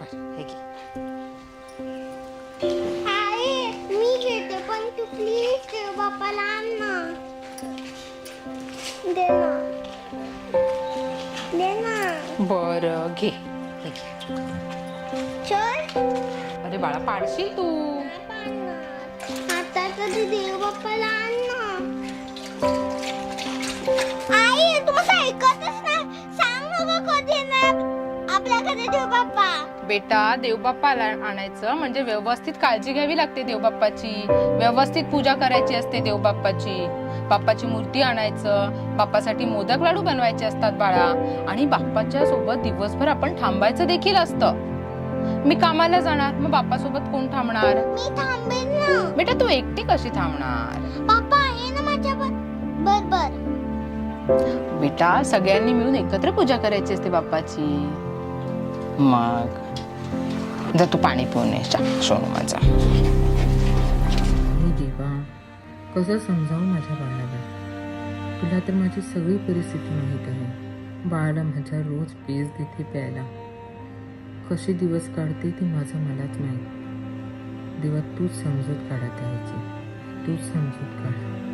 आहे हा घे. आई मी खेळते पण तू प्लीज आण ना. दे ना. दे ना. बरं घे. हे घे. चल. अरे बाळा पाडशील तू. आता कधी देव बाप्पाला आण ना. आई तू माझं ऐकतच नाही. सांग ना गं कधी येणार आपल्याकडे देव बाप्पा बेटा देवबाप्पाला आणायचं म्हणजे व्यवस्थित काळजी घ्यावी लागते देवबाप्पाची. व्यवस्थित पूजा करायची असते देवबाप्पाची. बाप्पाची मूर्ती आणायचं. बाप्पासाठी मोदक लाडू बनवायचे असतात बाळा. आणि बाप्पाच्या सोबत दिवसभर आपण थांबायचं देखील असतं. मी कामाला जाणार. मग बाप्पा सोबत कोण थांबणार? बेटा तू एकटी कशी थांबणार? बाप्पा आहे ना माझ्या बर बर बेटा सगळ्यांनी मिळून एकत्र पूजा करायची असते बाप्पाची. मग? जर तू पाणी पिऊन ये. सोनू माझा. मी देवा कसं समजावं माझ्या बाळाला? तुला तर माझी सगळी परिस्थिती माहीत आहे. बाळाला माझ्या रोज पेज देते प्यायला. कसे दिवस काढते ते माझं मलाच माहीत. देवा तूच समजूत काढत यायची तूच समजूत काढ.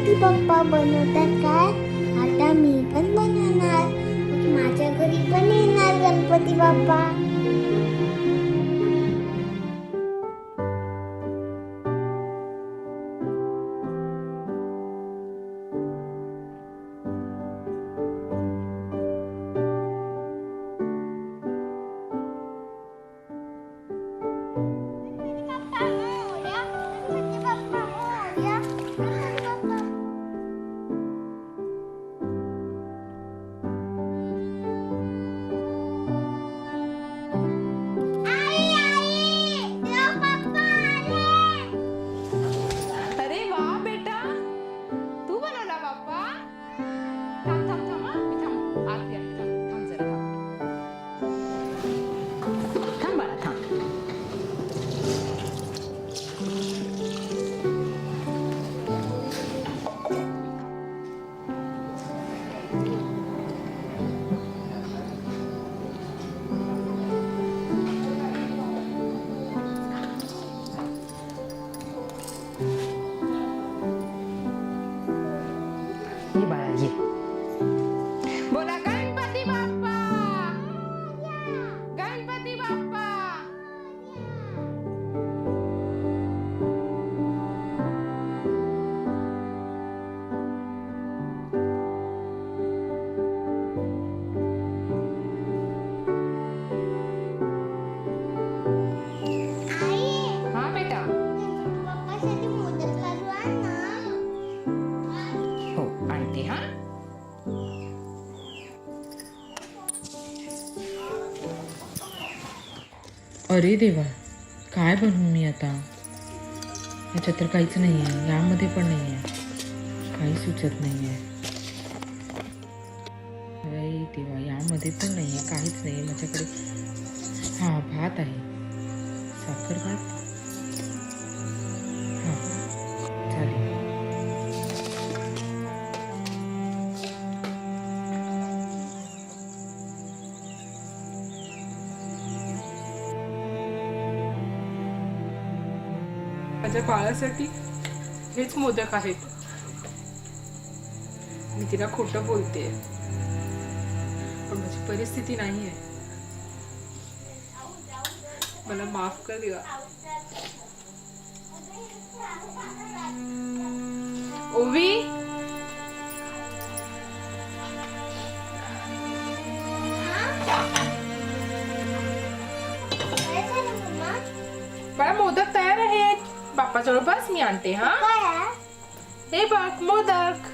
किती पप्पा बनवतात काय? आता मी पण बनवणार. माझ्या घरी पण येणार गणपती बाप्पा. हा अरे देवा काय बनवू मी आता? ह्याच्यात तर काहीच नाही आहे यामध्ये पण नाही आहे काही सुचत नाही आहे अरे देवा यामध्ये पण नाही आहे काहीच नाही आहे माझ्याकडे. हां भात आहे. साखर भात? बाळासाठी हेच मोदक आहेत. मी तिला खोटं बोलते पण माझी परिस्थिती नाही आहे मला माफ कर देवा ओवी? बाळा मोदक तयार आहेत. बाप्पाजवळ बस मी आणते हा? हे. बघ मोदक.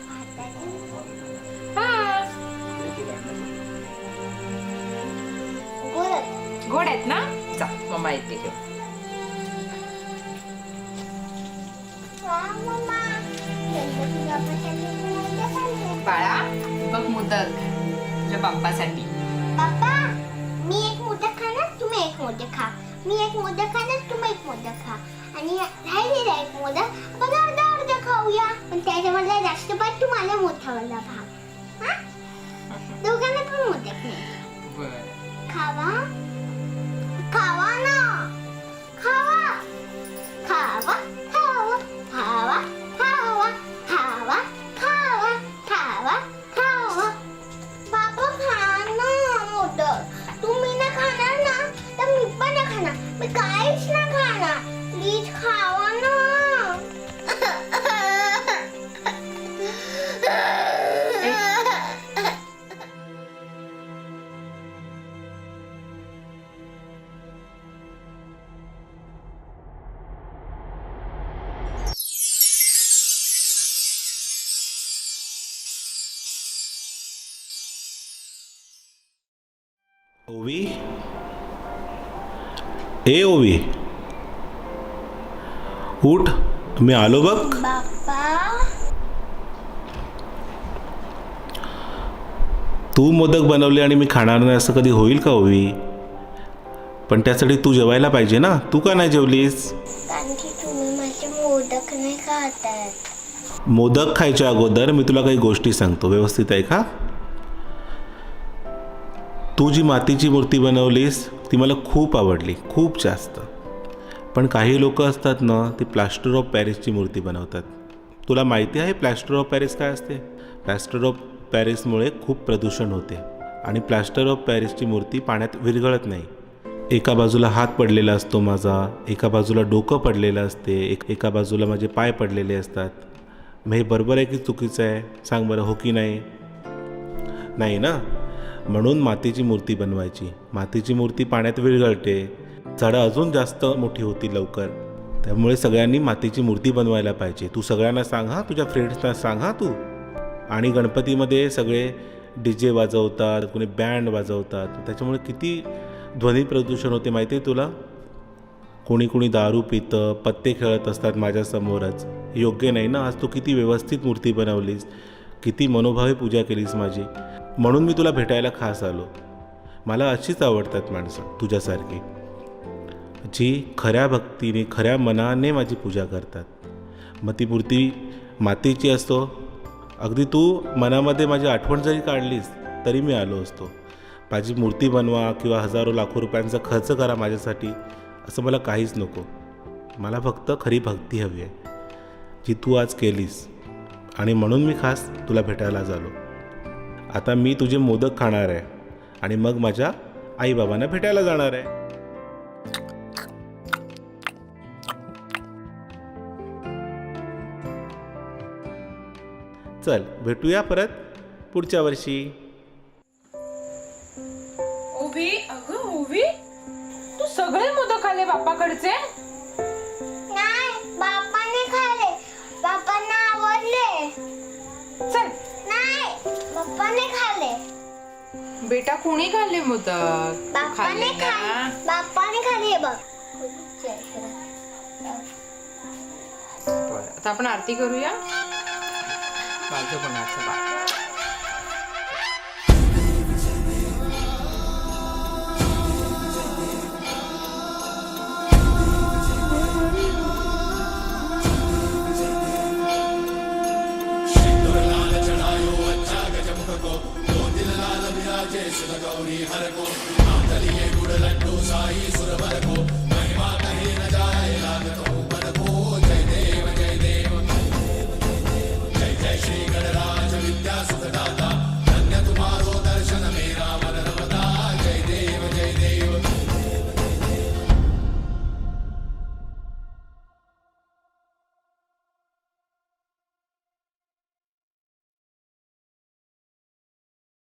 हा. गोड. आहेत ना? चा मम्मा येते आणले. बाळा बघ मोदक तुझ्या बाप्पासाठी. बाप्पा मी एक मोदक खाणार तुम्ही एक मोदक खा. मी एक मोदक खाणार तुम्ही एक मोदक खा. आणि राहिलेला एक मोदक. आपण अर्धा अर्धा खाऊया. पण त्याच्यामधला जास्त भाग तुम्हाला मोठावाला भाग. हा? दोघांना पण मोदक नाही. खावा. खावा ना. खावा. खावा खावा खावा खावा खावा खावा खावा खावा. बाबा खा ना मोदक. तुम्ही ना खाणार ना तर मी पण खाणार. मी काहीच ना खाणार. Feliz Raul. Eu ouvi. उठ. मी आलो बघ. तू मोदक बनवले आणि मी खाणार नाही असं कधी होईल का ओवी? पण त्यासाठी तू जेवायला पाहिजे ना. तू का नाही जेवलीस? मोदक खायच्या अगोदर मी तुला काही गोष्टी सांगतो. व्यवस्थित आहे का? तू जी मातीची मूर्ती बनवलीस ती मला खूप आवडली. खूप जास्त. पण काही लोक असतात ना ती प्लास्टर ऑफ पॅरिसची मूर्ती बनवतात. तुला माहिती आहे प्लास्टर ऑफ पॅरिस काय असते? प्लास्टर ऑफ पॅरिसमुळे खूप प्रदूषण होते आणि प्लास्टर ऑफ पॅरिसची मूर्ती पाण्यात विरघळत नाही. एका बाजूला हात पडलेला असतो माझा एका बाजूला डोकं पडलेलं असते एक एका बाजूला माझे पाय पडलेले असतात. मग हे बरोबर आहे की चुकीचं आहे? सांग बरं हो की नाही? नाही ना? म्हणून मातीची मूर्ती बनवायची. मातीची मूर्ती पाण्यात विरघळते. झाडं अजून जास्त मोठी होती लवकर. त्यामुळे सगळ्यांनी मातीची मूर्ती बनवायला पाहिजे. तू सगळ्यांना सांग हा तुझ्या फ्रेंड्सना सांग हा तू. आणि गणपतीमध्ये सगळे डी जे वाजवतात कोणी बँड वाजवतात. त्याच्यामुळे किती ध्वनी प्रदूषण होते माहिती आहे तुला? कोणी कोणी दारू पितं पत्ते खेळत असतात माझ्यासमोरच. योग्य नाही ना? आज तू किती व्यवस्थित मूर्ती बनवलीस. किती मनोभावे पूजा केलीस माझी. म्हणून मी तुला भेटायला खास आलो. मला अशीच आवडतात माणसं तुझ्यासारखी. जी खऱ्या भक्तीने खऱ्या मनाने माझी पूजा करतात. मग ती मूर्ती मातीची असतो अगदी तू मनामध्ये माझी आठवण जरी काढलीस तरी मी आलो असतो. माझी मूर्ती बनवा किंवा हजारो लाखो रुपयांचा खर्च करा माझ्यासाठी असं मला काहीच नको. मला फक्त खरी भक्ती हवी आहे जी तू आज केलीस. आणि म्हणून मी खास तुला भेटायला झालो. आता मी तुझे मोदक खाणार आहे आणि मग माझ्या आईबाबांना भेटायला जाणार आहे. चल भेटूया परत पुढच्या वर्षी. ओवी अगं ओवी तू सगळे मोदक आले बाप्पाकडचे? नाही बाप्पाने खाल्ले. बाप्पांना आवडले. चल. नाही बाप्पाने खाल्ले. बेटा कोणी खाल्ले मोदक? बाप्पाने खाल्ले ना. खाल्ले बाप्पाने खाल्ले हे बघ. बरं आता आपण आरती करूया? 把这个拿出来